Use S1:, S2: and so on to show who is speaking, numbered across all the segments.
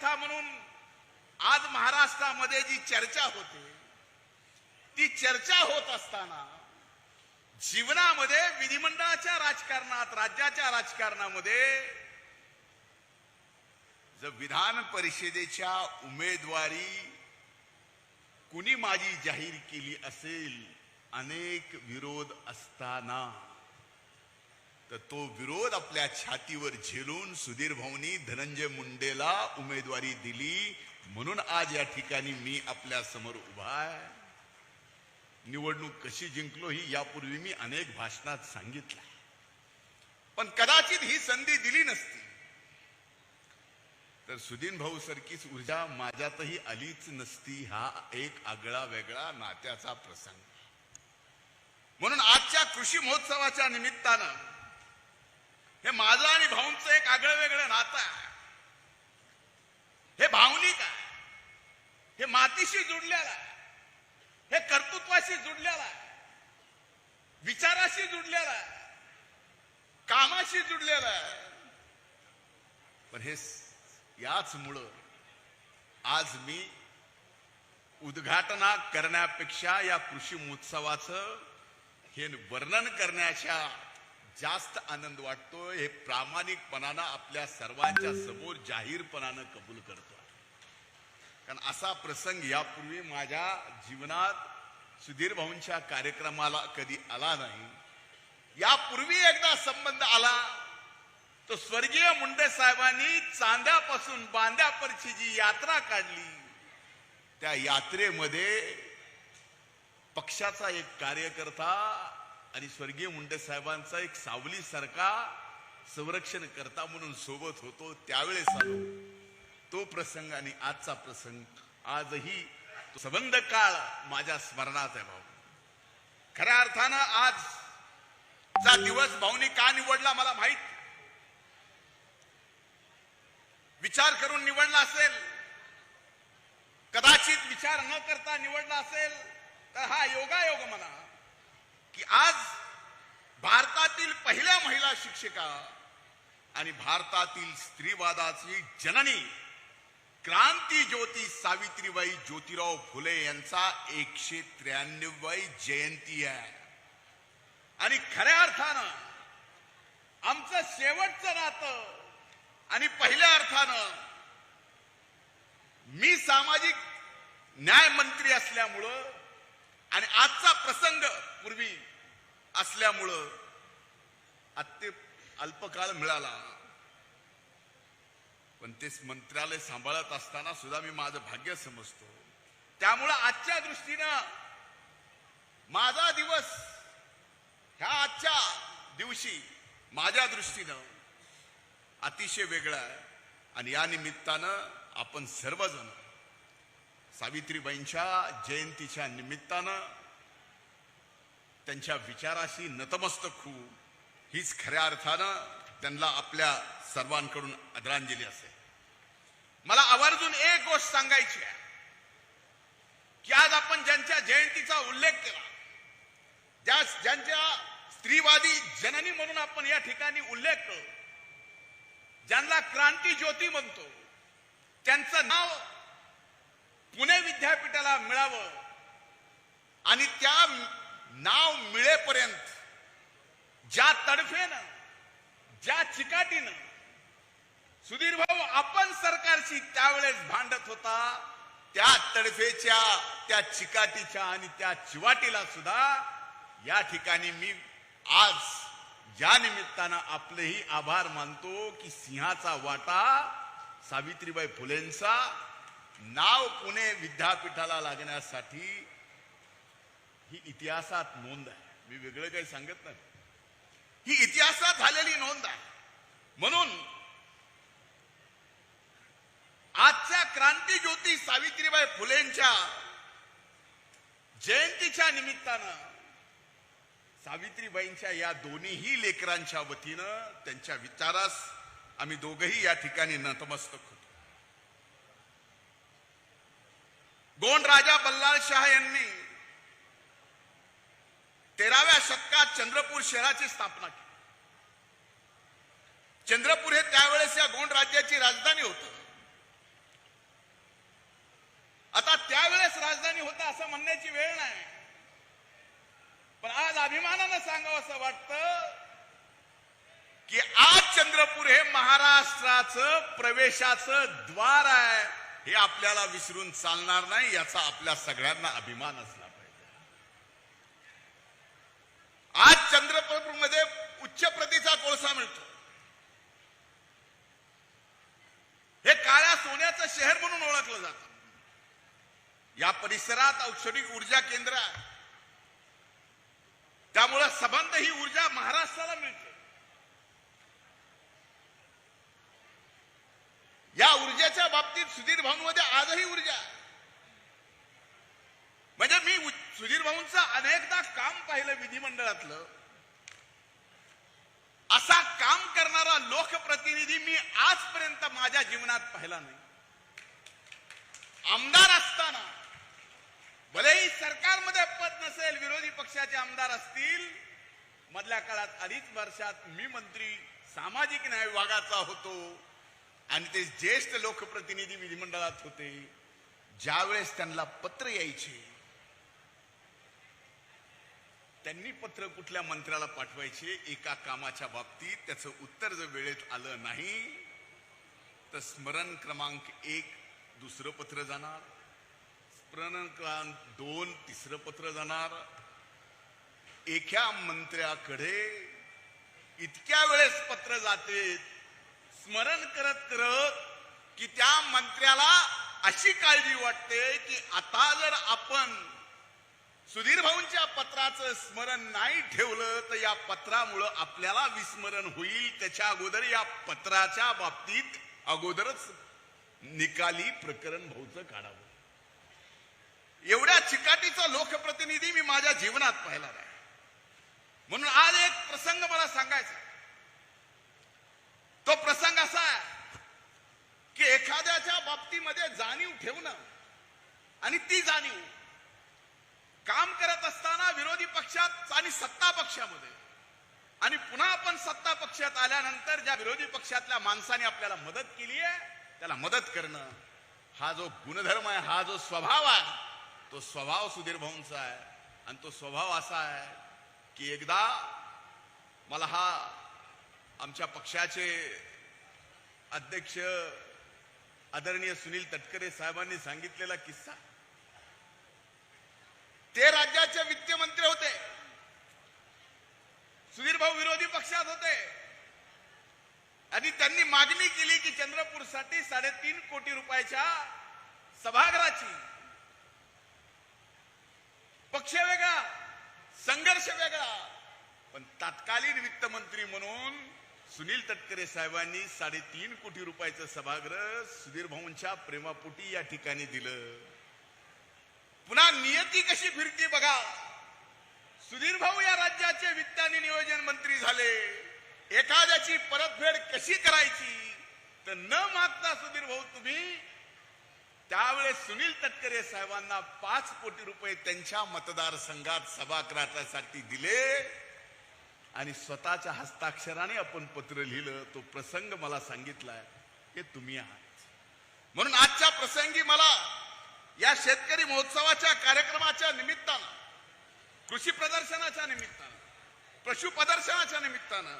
S1: कथा म्हणून आज महाराष्ट्रामध्ये जी चर्चा होते ती चर्चा होत असताना जीवनामध्ये विधिमंडळाच्या राजकारणात राज्याच्या राजकारणामध्ये जर विधान परिषदेच्या उमेदवारी कुणी माझी जाहीर केली असेल अनेक विरोध असताना तर तो विरोध आपल्या छातीवर झेलून सुधीर भाऊनी धनंजय मुंडेला उमेदवारी दिली. म्हणून आज या ठिकाणी मी आपल्यासमोर उभा आहे. निवडणूक कशी जिंकलो ही यापूर्वी मी अनेक भाषणात सांगितलं पण कदाचित ही संधी दिली नसती. तर सुदीन भाऊ सारखीच ऊर्जा माझ्यातही आलीच नसती हा एक आगळा वेगळा नात्याचा प्रसंग. म्हणून आजच्या कृषी महोत्सवाच्या निमित्तानं हे माझं आणि भाऊंचं एक आगळं वेगळं नातं आहे. हे भावनिक आहे. हे मातीशी जुडलेलं आहे. हे कर्तृत्वाशी जुडलेलं आहे. विचाराशी जुडलेलं आहे. कामाशी जुडलेलं आहे. पण हे याच मुळे आज मी उद्घाटना करण्यापेक्षा या कृषी महोत्सवाचं हे वर्णन करण्याच्या जास्त आनंद वाटतो हे प्रामाणिकपणानं आपल्या सर्वांच्या समोर जाहीरपणानं कबूल करतो. कारण असा प्रसंग यापूर्वी माझ्या जीवनात सुधीर भाऊंच्या कार्यक्रमाला कधी आला नाही. यापूर्वी एकदा संबंध आला. तो स्वर्गीय मुंडे साहेबांनी चांद्यापासून बांद्यापरची जी यात्रा काढली त्या यात्रेमध्ये पक्षाचा एक कार्यकर्ता आणि स्वर्गीय मुंडे साहेबांचा एक सावली सारखा संरक्षण करता म्हणून सोबत होतो त्यावेळेस आलो. तो प्रसंग आणि आजचा प्रसंग आजही संबंध काळ माझ्या स्मरणात आहे भाऊ. खऱ्या अर्थानं आज चा दिवस भाऊनी का निवडला मला माहीत? विचार करून निवडला असेल. कदाचित विचार न करता निवडला असेल. तर हा योगायोग म्हणा. की आज भारतातील पहिल्या महिला शिक्षिका आणि भारतातील स्त्रीवादाची जननी क्रांती ज्योती सावित्रीबाई ज्योतिराव फुले यांचा एकशे त्र्याण्णववाई जयंती आहे. आणि खऱ्या अर्थानं आमचं शेवटचं नातं आणि पहिल्या अर्थानं मी सामाजिक न्याय मंत्री असल्यामुळं आणि आजचा प्रसंग पूर्वी असल्यामुळं अत्य अल्पकाळ मिळाला. पण तेच मंत्रालय सांभाळत असताना सुद्धा मी माझं भाग्य समजतो. त्यामुळं आजच्या दृष्टीनं माझा दिवस ह्या आजच्या दिवशी माझ्या दृष्टीनं अतिशय वेगळा आहे. आणि या निमित्तानं आपण सर्वजण सावित्रीबाईंच्या जयंतीच्या निमित्तानं त्यांच्या विचाराशी नतमस्तक होऊ हीच खऱ्या अर्थानं त्यांना आपल्या सर्वांकडून आदरांजली असेल मला आवर्जून एक गोष्ट सांगायची आहे की आज आपण ज्यांच्या जयंतीचा उल्लेख केला ज्या ज्यांच्या स्त्रीवादी जननी म्हणून आपण या ठिकाणी उल्लेख करू ज्यांना क्रांती ज्योती म्हणतो त्यांचं नाव पुणे विद्यापीठाला मिळावं आणि त्या नाव मिळेपर्यंत ज्या तडफेनं ज्या चिकाटीनं सुधीर भाऊ आपण सरकारशी त्यावेळेस भांडत होता त्या तडफेच्या त्या चिकाटीच्या आणि त्या चिवाटीला सुद्धा या ठिकाणी मी आज या निमित्तानं आपलेही आभार मानतो की सिंहाचा वाटा सावित्रीबाई फुलेंचा नाव पुणे विद्यापीठाला लागण्यासाठी ही इतिहासात नोंद आहे. मी वेगळं काही सांगत नाही. ही इतिहासात झालेली नोंद आहे. म्हणून आजच्या क्रांती ज्योती सावित्रीबाई फुलेंच्या जयंतीच्या निमित्तानं सावित्रीबाईंच्या या दोन्हीही लेकरांच्या वतीनं त्यांच्या विचारास आम्ही दोघही या ठिकाणी नतमस्तक होतो. गोंड राजा बल्लाल शाह यांनी तेराव्या शतकात चंद्रपूर शहराची स्थापना केली. चंद्रपूर हे त्यावेळेस या गोंड राज्याची राजधानी होत. आता त्यावेळेस राजधानी होता असं म्हणण्याची वेळ नाही. पण आज अभिमानानं सांगावं असं वाटतं की आज चंद्रपूर हे महाराष्ट्राचं प्रवेशाचं द्वार आहे हे आपल्याला विसरून चालणार नाही याचा आपल्या सगळ्यांना अभिमान असतो पाहिजे आज चंद्रपूरमध्ये उच्च प्रतीचा कोळसा मिळतो. हे काळ्या सोन्याचं शहर म्हणून ओळखलं जात. या परिसरात औषधिक ऊर्जा केंद्र आहे. त्यामुळे सबंध ही ऊर्जा महाराष्ट्राला मिळते. या ऊर्जेच्या बाबतीत सुधीर भाऊंमध्ये आजही ऊर्जा म्हणजे मी उ- सुधीर भाऊंचं अनेकदा काम पाहिलं विधिमंडळातलं. असा काम करणारा लोकप्रतिनिधी मी आजपर्यंत माझ्या जीवनात पाहिला नाही. आमदार असताना भलेही सरकारमध्ये पद नसेल विरोधी पक्षाचे आमदार असतील मधल्या काळात अडीच वर्षात मी मंत्री सामाजिक न्याय विभागाचा होतो आणि ते ज्येष्ठ लोकप्रतिनिधी विधिमंडळात होते. ज्यावेळेस त्यांना पत्र यायचे त्यांनी पत्र कुठल्या मंत्र्याला पाठवायचे एका कामाच्या बाबतीत? त्याचं उत्तर जर वेळेत आलं नाही तर स्मरण क्रमांक एक दुसरं पत्र जाणार. स्मरण क्रमांक दोन तिसरं पत्र जाणार. एका मंत्र्याकडे इतक्या वेळेस पत्र जाते स्मरण करत करत की त्या मंत्र्याला अशी काळजी वाटते की आता जर आपण सुधीर भाऊंच्या पत्राचं स्मरण नाही ठेवलं तर या पत्रामुळं आपल्याला विस्मरण होईल. त्याच्या अगोदर या पत्राच्या बाबतीत अगोदरच निकाली प्रकरण भाऊचं काढावं. एवढ्या चिकाटीचा लोकप्रतिनिधी मी माझ्या जीवनात पाहिला नाही. म्हणून आज एक प्रसंग मला सांगायचा तो प्रसंग असा आहे की एखाद्याच्या बाबतीमध्ये जाणीव ठेवणं आणि ती जाणीव काम करत असताना विरोधी पक्षात आणि सत्ता पक्षामध्ये. आणि पुन्हा आपण सत्ता पक्षात आल्यानंतर ज्या विरोधी पक्षातल्या माणसाने आपल्याला मदत केली आहे त्याला मदत करणं हा जो गुणधर्म आहे हा जो स्वभाव आहे तो स्वभाव सुधीर भाऊंचा आहे. आणि तो स्वभाव असा आहे की एकदा मला हा आमच्या पक्षाचे अध्यक्ष आदरणीय सुनील तटकरे साहेबांनी सांगितलेला किस्सा ते राज्याचे वित्तमंत्री होते. सुधीर भाऊ विरोधी पक्षात होते. आणि त्यांनी मागणी केली की चंद्रपूरसाठी साडेतीन कोटी रुपयाच्या सभागृहाची. पक्ष वेगळा संघर्ष वेगळा. पण तत्कालीन वित्तमंत्री म्हणून सुनील तटकरे साहेबांनी साडेतीन कोटी रुपयाचं सभागृह सुधीर भाऊंच्या प्रेमापोटी या ठिकाणी दिलं. पुन्हा नियती कशी फिरती बघा. सुधीर भाऊ या राज्याचे वित्त आणि नियोजन मंत्री झाले. एखाद्याची परतफेड कशी करायची तर न मागता सुधीर भाऊ तुम्ही त्यावेळेस सुनील तटकरे साहेबांना पाच कोटी रुपये त्यांच्या मतदारसंघात सभागृहासाठी दिले. आणि स्वतःच्या हस्ताक्षराने आपण पत्र लिहिलं तो प्रसंग मला सांगितलाय हे तुम्ही आहात. म्हणून आजच्या प्रसंगी मला या शेतकरी महोत्सवाच्या कार्यक्रमाच्या निमित्तानं कृषी प्रदर्शनाच्या निमित्तानं पशु प्रदर्शनाच्या निमित्तानं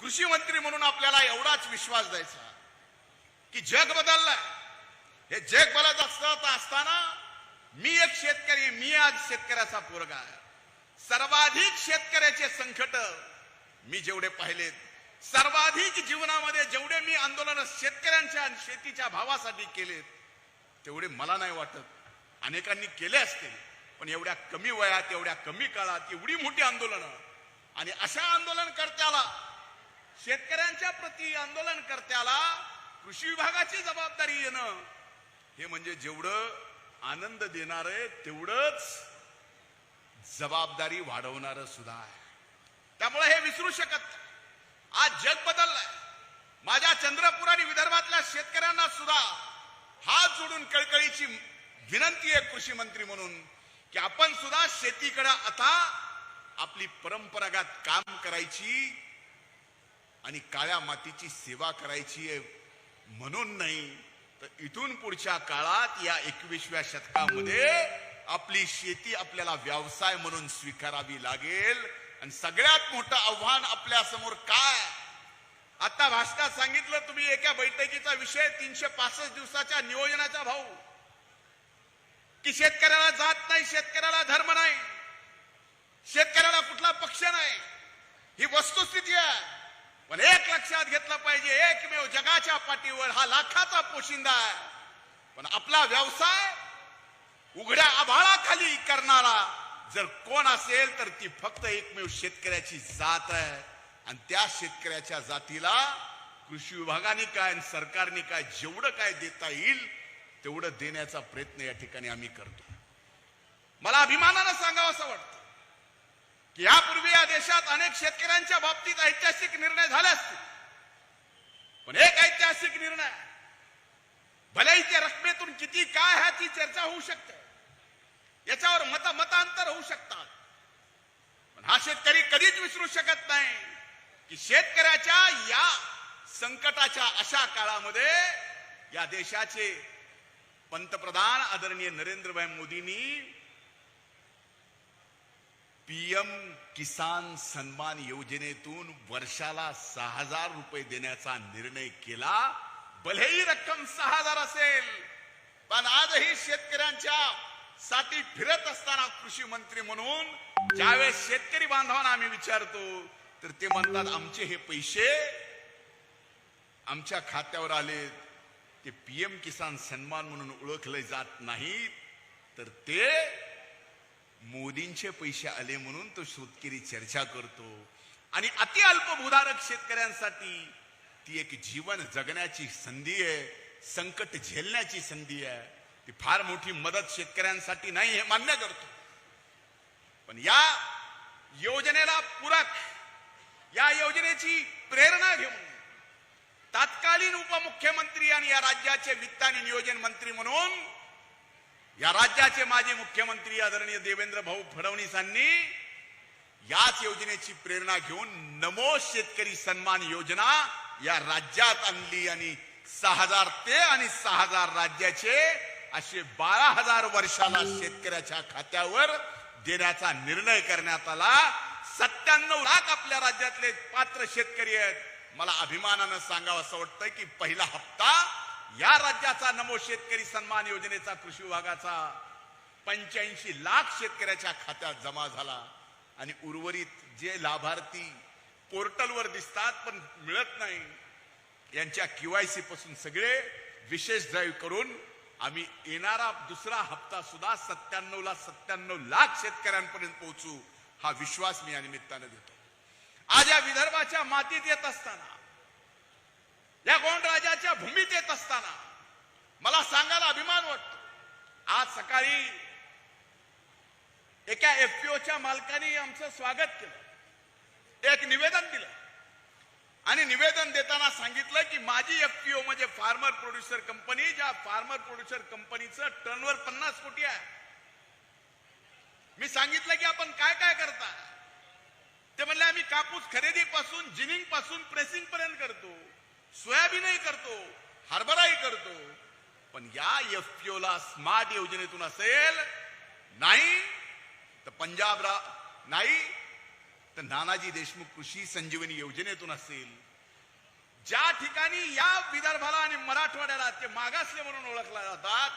S1: कृषी मंत्री म्हणून आपल्याला एवढाच विश्वास द्यायचा की जग बदललाय. हे जग बदलत असत असताना मी एक शेतकरी मी आज शेतकऱ्याचा पोरगा आहे. सर्वाधिक शेतकऱ्याचे संकट मी जेवढे पाहिलेत सर्वाधिक जीवनामध्ये जेवढे मी आंदोलन शेतकऱ्यांच्या आणि शेतीच्या भावासाठी केलेत तेवढे मला नाही वाटत. अनेकांनी केले असतील पण एवढ्या कमी वयात एवढ्या कमी काळात एवढी मोठी आंदोलनं. आणि अशा आंदोलनकर्त्याला शेतकऱ्यांच्या प्रती आंदोलनकर्त्याला कृषी विभागाची जबाबदारी येणं हे म्हणजे जेवढं आनंद देणार आहे तेवढंच जबाबदारी वाढवणार सुद्धा आहे. त्यामुळे हे विसरू शकत आज जग बदललंय. माझ्या चंद्रपूर आणि विदर्भातल्या शेतकऱ्यांना सुद्धा हात जोडून कळकळीची विनंती आहे कृषी मंत्री म्हणून की आपण सुद्धा शेतीकडे आता आपली परंपरागत काम करायची आणि काळ्या मातीची सेवा करायची आहे म्हणून नाही तर इथून पुढच्या काळात या एकवीसव्या शतकामध्ये आपली शेती आपल्याला व्यवसाय म्हणून स्वीकारावी लागेल. आणि सगळ्यात मोठं आव्हान आपल्यासमोर काय? आता भाषणात सांगितलं तुम्ही एका बैठकीचा विषय तीनशे पासष्ट दिवसाच्या नियोजनाचा भाऊ. की शेतकऱ्याला जात नाही शेतकऱ्याला धर्म नाही शेतकऱ्याला कुठला पक्ष नाही ही वस्तुस्थिती आहे. पण एक लक्षात घेतलं पाहिजे एकमेव जगाच्या पाठीवर हा लाखाचा पोशिंदा आहे. पण आपला व्यवसाय उघड्या आभाळाखाली करणारा जर कोण असेल तर ती फक्त एकमेव शेतकऱ्याची जात आहे. आणि त्या शेतकऱ्याच्या जातीला कृषी विभागाने काय आणि सरकारने काय जेवढं काय देता येईल तेवढं देण्याचा प्रयत्न या ठिकाणी आम्ही करतो. मला अभिमानानं सांगावं असं वाटतं की यापूर्वी या देशात अनेक शेतकऱ्यांच्या बाबतीत ऐतिहासिक निर्णय झाले असतील. पण एक ऐतिहासिक निर्णय भलेही त्या रकमेतून किती काय ह्याची चर्चा होऊ शकते. याच्यावर मत मतांतर होऊ शकतात. पण हा शेतकरी कधीच विसरू शकत नाही. की शेतकऱ्याच्या या संकटाच्या अशा काळामध्ये या देशाचे पंतप्रधान आदरणीय नरेंद्रभाई मोदींनी पीएम किसान सन्मान योजनेतून वर्षाला सहा हजार रुपये देण्याचा निर्णय केला. भलेही रक्कम सहा हजार असेल पण आजही शेतकऱ्यांच्या साठी फिरत असताना कृषी मंत्री म्हणून ज्यावेळेस शेतकरी बांधवांना आम्ही विचारतो तर ते म्हणतात आमचे हे पैसे आमच्या खात्यावर आले ते पीएम किसान सन्मान म्हणून ओळखले जात नाहीत. तर ते मोदींचे पैसे आले म्हणून तो शेतकरी चर्चा करतो. आणि अति अल्पभूधारक शेतकऱ्यांसाठी ती एक जीवन जगण्याची संधी आहे संकट झेलण्याची संधी आहे. ती फार मोठी मदत शेतकऱ्यांसाठी नाही हे मान्य करतो. पण या योजनेला पूरक या योजनेची प्रेरणा घेऊन तात्कालीन उपमुख्यमंत्री आणि या राज्याचे वित्त आणि नियोजन मंत्री म्हणून या राज्याचे माजी मुख्यमंत्री आदरणीय देवेंद्र भाऊ फडणवीसांनी याच योजनेची प्रेरणा घेऊन नमो शेतकरी सन्मान योजना या राज्यात आणली आणि सहा हजार ते आणि सहा हजार राज्याचे असे बारा हजार वर्षाला शेतकऱ्याच्या खात्यावर देण्याचा निर्णय करण्यात आला. सत्त्याण्णव लाख आपल्या राज्यातले पात्र शेतकरी आहेत. मला अभिमानानं सांगावं असं वाटतं की पहिला हप्ता या राज्याचा नमो शेतकरी सन्मान योजनेचा कृषी विभागाचा. पंच्याऐंशी लाख शेतकऱ्याच्या खात्यात जमा झाला. आणि उर्वरित जे लाभार्थी पोर्टलवर दिसतात पण मिळत नाही यांच्या क्यूआयसी पासून सगळे विशेष ड्राईव्ह करून आम्ही येणारा दुसरा हप्ता सुद्धा सत्त्याण्णव ला सत्त्याण्णव लाख शेतकऱ्यांपर्यंत पोहोचू. हा विश्वास मी या निमित्तानं देतो. आज या विदर्भाच्या मातीत येत असताना या गोंडराजाच्या भूमीत येत असताना मला सांगायला अभिमान वाटतो. आज सकाळी एका एफपीओच्या मालकाने आमचं स्वागत केलं. एक निवेदन दिलं. आणि निवेदन देताना सांगितलं की माझी एफपीओ म्हणजे फार्मर प्रोड्युसर कंपनी ज्या फार्मर प्रोड्युसर कंपनीचं टर्नवर पन्नास कोटी आहे. मी सांगितलं की आपण काय काय करता? ते म्हणले आम्ही कापूस खरेदीपासून जिनिंगपासून प्रेसिंग पर्यंत करतो. सोयाबीनही करतो हरभराही करतो. पण या एफपीओ ला स्मार्ट योजनेतून असेल नाही तर पंजाब रा नाही तर नानाजी देशमुख कृषी संजीवनी योजनेतून असेल. ज्या ठिकाणी या विदर्भाला आणि मराठवाड्याला ते मागासले म्हणून ओळखला जातात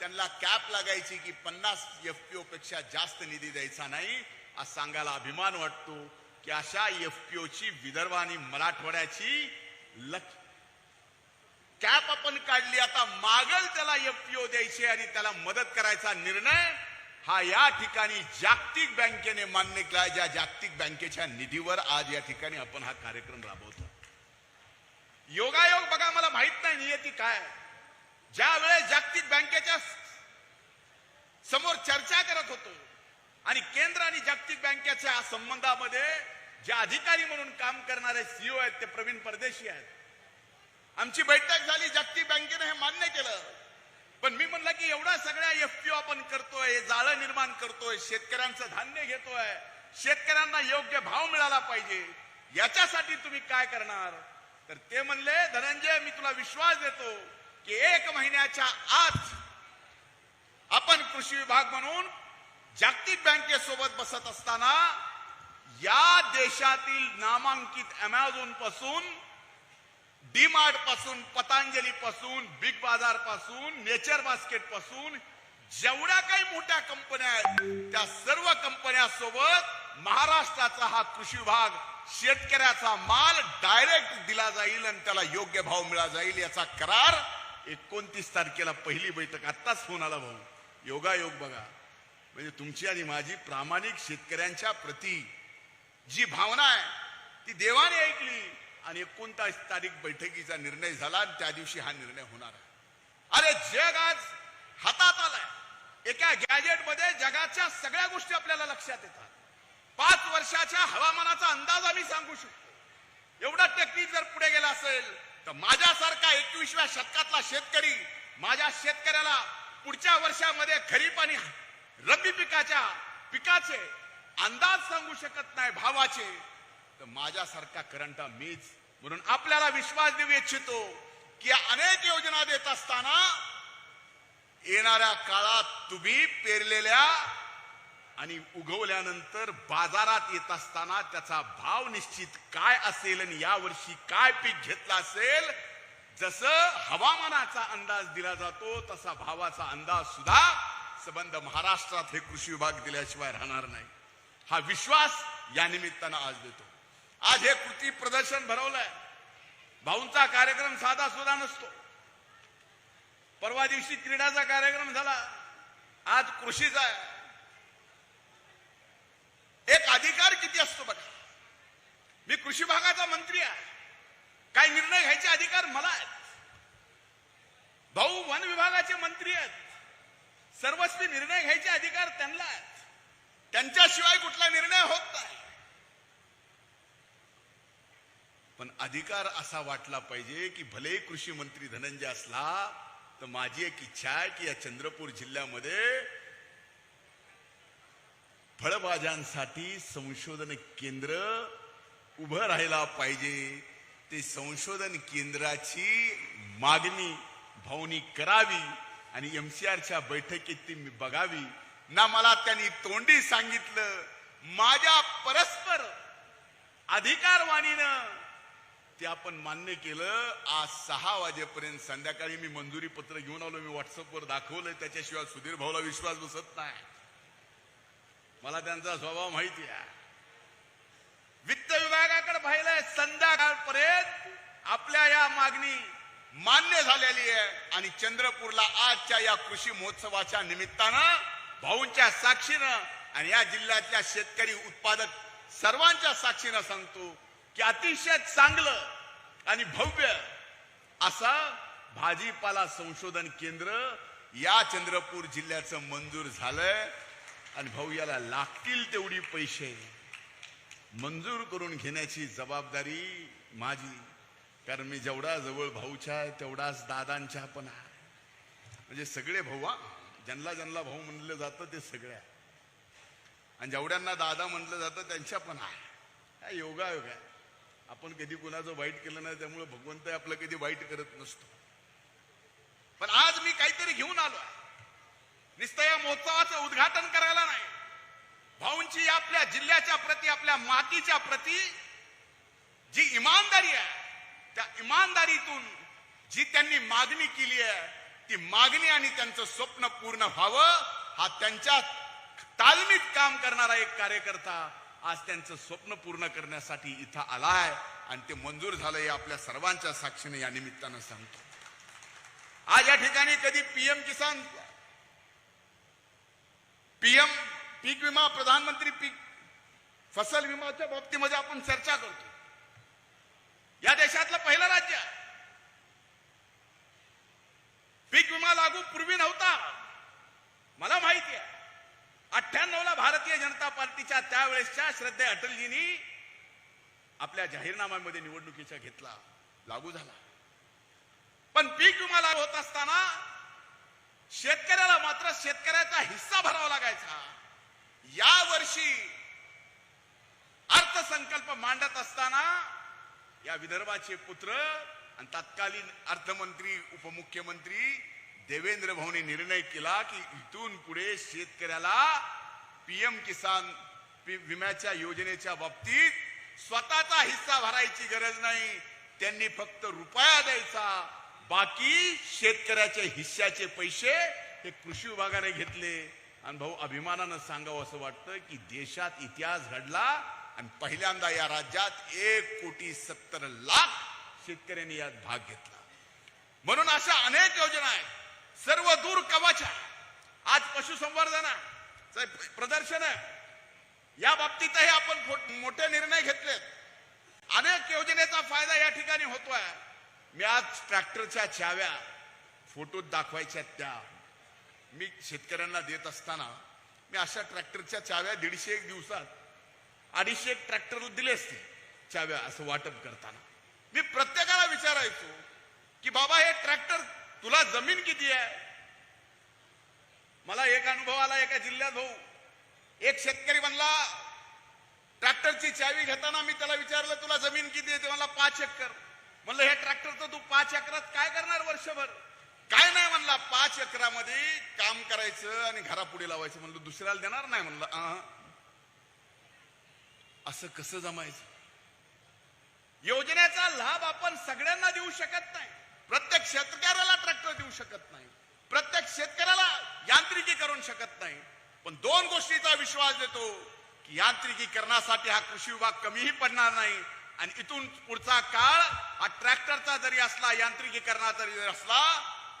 S1: त्यांना कॅप लागायची की पन्नास एफपीओ पेक्षा जास्त निधी द्यायचा नाही आज सांगायला अभिमान वाटतो की अशा एफपीओ ची विदर्भ आणि मराठवाड्याची लक्ष कॅप आपण काढली आता मागल त्याला एफपीओ द्यायची आणि त्याला मदत करायचा निर्णय हा या ठिकाणी जागतिक बँकेने मान्य केला ज्या जागतिक बँकेच्या निधीवर आज या ठिकाणी आपण हा कार्यक्रम राबवतो योगायोग बघा मला माहीत नाही नियती काय ज्या वेळेस जागतिक बँकेच्या समोर चर्चा करत होतो आणि केंद्र आणि जागतिक बँकेच्या संबंधामध्ये जे अधिकारी म्हणून काम करणारे सीओ आहेत ते प्रवीण परदेशी आहेत. आमची बैठक झाली जागतिक बँकेने हे मान्य केलं. पण मी म्हणलं की एवढा सगळ्या एफपीओ आपण करतोय जाळं निर्माण करतोय शेतकऱ्यांचं धान्य घेतोय शेतकऱ्यांना योग्य भाव मिळाला पाहिजे याच्यासाठी तुम्ही काय करणार? तर ते म्हणले धनंजय मी तुला विश्वास देतो की एक महिन्याच्या आत आपण कृषी विभाग म्हणून जागतिक बँकेसोबत बसत असताना या देशातील नामांकित अमेझॉनपासून डीमार्टपासून पतंजली पासून बिग बाजारपासून नेचर बास्केटपासून जेवढ्या काही मोठ्या कंपन्या आहेत त्या सर्व कंपन्यांसोबत महाराष्ट्राचा हा कृषी विभाग शेतकऱ्याचा माल डायरेक्ट दिला जाईल आणि त्याला योग्य भाव मिळा जाईल याचा करार एकोणतीस तारखेला पहिली बैठक आत्ताच फोन आला भाऊ. योगायोग बघा. म्हणजे तुमची आणि माझी प्रामाणिक शेतकऱ्यांच्या प्रती जी भावना आहे ती देवाने ऐकली आणि एकोणतास तारीख बैठकीचा निर्णय झाला आणि त्या दिवशी हा निर्णय होणार आहे. अरे जग आज हातात आलाय. एका गॅजेटमध्ये जगाच्या सगळ्या गोष्टी आपल्याला लक्षात येतात. पाच वर्षाच्या हवामानाचा अंदाज आम्ही सांगू शकतो. एवढा टेक्निक जर पुढे गेला असेल तर माझ्यासारखा एकविसव्या शतकातला शेतकरी माझ्या शेतकऱ्याला पुढच्या वर्षामध्ये खरीप आणि रब्बी पिकाच्या पिकाचे अंदाज सांगू शकत नाही भावाचे. तर माझ्यासारखा करंटा मीच. म्हणून आपल्याला विश्वास देऊ इच्छितो की अनेक योजना देत असताना येणाऱ्या काळात तुम्ही पेरलेल्या आणि उगवल्यानंतर बाजारात येत असताना त्याचा भाव निश्चित काय असेल आणि यावर्षी काय पीक घेतलं असेल? जसं हवामानाचा अंदाज दिला जातो तसा भावाचा अंदाज सुद्धा संबंध महाराष्ट्रात हे कृषी विभाग दिल्याशिवाय राहणार नाही. हा विश्वास या निमित्तानं आज देतो. आज हे कृती प्रदर्शन भरवलंय. भाऊंचा कार्यक्रम साधा सुद्धा नसतो. परवा दिवशी क्रीडाचा कार्यक्रम झाला. आज कृषीचा आहे. अधिकार किती असतो बघा. मी कृषी भागाचा मंत्री आहे. काय निर्णय घ्यायचे अधिकार मला आहेत. भाऊ वन विभागाचे मंत्री आहेत. सर्वस्वी निर्णय घ्यायचे अधिकार त्यांना आहेत. त्यांच्याशिवाय कुठला निर्णय होत नाही. पण अधिकार असा वाटला पाहिजे की भले कृषी मंत्री धनंजय असला तर माझी एक इच्छा आहे की या चंद्रपूर जिल्ह्यामध्ये फळभाज्यांसाठी संशोधन केंद्र उभं राहायला पाहिजे. ते संशोधन केंद्राची मागणी भावनी करावी आणि एम सी आरच्या बैठकीत ती मी बघावी. ना मला त्यांनी तोंडी सांगितलं माझ्या परस्पर अधिकारवाणीनं. ते आपण मान्य केलं आज सहा वाजेपर्यंत संध्याकाळी मी मंजुरी पत्र घेऊन आलो मी व्हॉट्सअपवर दाखवलं त्याच्याशिवाय सुधीर भाऊला विश्वास बसत नाही. मला त्यांचा स्वभाव माहिती आहे. वित्त विभागाकडे पाहिलंय संध्याकाळपर्यंत आपल्या या मागणी मान्य झालेली आहे. आणि चंद्रपूरला आजच्या या कृषी महोत्सवाच्या निमित्तानं भाऊंच्या साक्षीनं आणि या जिल्ह्यातल्या शेतकरी उत्पादक सर्वांच्या साक्षीनं सांगतो की अतिशय चांगलं आणि भव्य असा भाजीपाला संशोधन केंद्र या चंद्रपूर जिल्ह्याचं मंजूर झालंय. आणि भाऊ याला लागतील तेवढी पैसे. मंजूर करून घेण्याची जबाबदारी माझी. कारण मी जेवढा जवळ भाऊच्या आहे तेवढाच दादांच्या पण आहे. म्हणजे सगळे भाऊ हा. ज्यांना ज्यांना भाऊ म्हणलं जातं ते सगळ्या आणि जेवढ्यांना दादा म्हटलं जातं त्यांच्या पण आहे. काय योगायोग आहे? आपण कधी कुणाचं वाईट केलं नाही त्यामुळे भगवंत आपलं कधी वाईट करत नसतो. पण आज मी काहीतरी घेऊन आलो आहे नुसतं या महोत्सवाचं उद्घाटन करायला नाही. भाऊंची आपल्या जिल्ह्याच्या प्रती आपल्या मातीच्या प्रती जी इमानदारी आहे त्या इमानदारीतून जी त्यांनी मागणी केली आहे ती मागणी आणि त्यांचं स्वप्न पूर्ण व्हावं हा त्यांच्या तालमीत काम करणारा एक कार्यकर्ता आज त्यांचं स्वप्न पूर्ण करण्यासाठी इथं आलाय आणि ते मंजूर झालंय आपल्या सर्वांच्या साक्षीने या निमित्तानं सांगतो. आज या ठिकाणी कधी पीएम किसान पीएम पीक विमा प्रधानमंत्री पीक फसल विमाच्या बाबतीमध्ये आपण चर्चा करतो. या देशातलं पहिलं राज्य आहे. पीक विमा लागू पूर्वी नव्हता. मला माहिती आहे. अठ्ठ्याण्णव ला भारतीय जनता पार्टीच्या त्यावेळेसच्या श्रद्धे अटलजींनी आपल्या जाहीरनाम्यामध्ये निवडणुकीचा घेतला. लागू झाला. पण पीक विमा लागू होत असताना शेतकऱ्याला मात्र शेतकऱ्याचा हिस्सा भरावा लागायचा. या वर्षी अर्थसंकल्प मांडत असताना या विदर्भाचे पुत्र आणि तत्कालीन अर्थमंत्री उपमुख्यमंत्री देवेंद्र भाऊने निर्णय केला की इथून पुढे शेतकऱ्याला पीएम किसान विम्याच्या योजनेच्या बाबतीत स्वतःचा हिस्सा भरायची गरज नाही. त्यांनी फक्त रुपया द्यायचा. बाकी शेतकऱ्याच्या हिश्श्याचे पैसे हे कृषी विभागाने घेतले. आणि भाऊ अभिमानानं सांगावं असं वाटतं की देशात इतिहास घडला आणि पहिल्यांदा या राज्यात एक कोटी सत्तर लाख शेतकऱ्यांनी यात भाग घेतला. म्हणून अशा अनेक योजना आहेत. सर्व दूर कवच आहे आज पशुसंवर्धन प्रदर्शन आहे. या बाबतीतही आपण मोठे निर्णय घेतलेत. अनेक योजनेचा फायदा या ठिकाणी होतोय. मी आज ट्रॅक्टरच्या चाव्या फोटोत दाखवायच्या त्या. मी शेतकऱ्यांना देत असताना मी अशा ट्रॅक्टरच्या चाव्या दीडशे एक दिवसात अडीचशे एक ट्रॅक्टर दिले असते चाव्या असं वाटप करताना. मी प्रत्येकाला विचारायचो की बाबा हे ट्रॅक्टर तुला जमीन किती आहे? मला एक अनुभव आला एका जिल्ह्यात भाऊ. एक शेतकरी म्हणला ट्रॅक्टरची चावी घेताना मी त्याला विचारलं तुला जमीन किती आहे? ते मला पाच एकर. म्हणलं हे ट्रॅक्टर तर तू पाच एकरात काय करणार वर्षभर? काय नाही म्हणला पाच एकरामध्ये काम करायचं आणि घरापुढे लावायचं. म्हणलं दुसऱ्याला देणार नाही म्हणलं आ असं कसं जमायचं? योजनेचा लाभ आपण सगळ्यांना देऊ शकत नाही. प्रत्येक शेतकऱ्याला ट्रॅक्टर देऊ शकत नाही. प्रत्येक शेतकऱ्याला यांत्रिकी करून शकत नाही. पण दोन गोष्टीचा विश्वास देतो की यांत्रिकीकरणासाठी हा कृषी विभाग कमीही पडणार नाही आणि इथून पुढचा काळ हा ट्रॅक्टरचा जरी असला यांत्रिकीकरणाचा जरी असला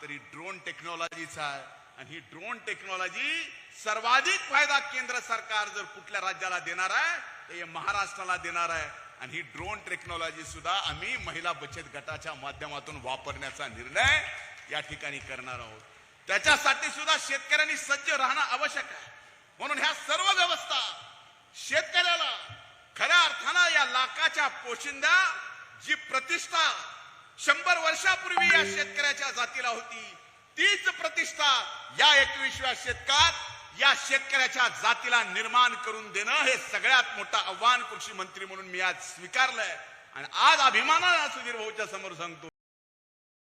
S1: तरी ड्रोन टेक्नॉलॉजीचा आहे. आणि ही ड्रोन टेक्नॉलॉजी सर्वाधिक फायदा केंद्र सरकार जर कुठल्या राज्याला देणार आहे तर हे महाराष्ट्राला देणार आहे. आणि ही ड्रोन टेक्नॉलॉजी सुद्धा आम्ही महिला बचत गटाच्या माध्यमातून वापरण्याचा निर्णय या ठिकाणी करणार आहोत. त्याच्यासाठी सुद्धा शेतकऱ्यांनी सज्ज राहणं आवश्यक आहे. म्हणून ह्या सर्व व्यवस्था शेतकऱ्याला खऱ्या अर्थानं या लाखाच्या पोशिंदा जी प्रतिष्ठा शंभर वर्षापूर्वी या शेतकऱ्याच्या जातीला होती तीच प्रतिष्ठा या एकविसव्या शतकात या शेतकऱ्याच्या जातीला निर्माण करून देणं हे सगळ्यात मोठं आव्हान कृषी मंत्री म्हणून मी आज स्वीकारलंय. आणि आज अभिमानानं सुधीर भाऊच्या समोर सांगतो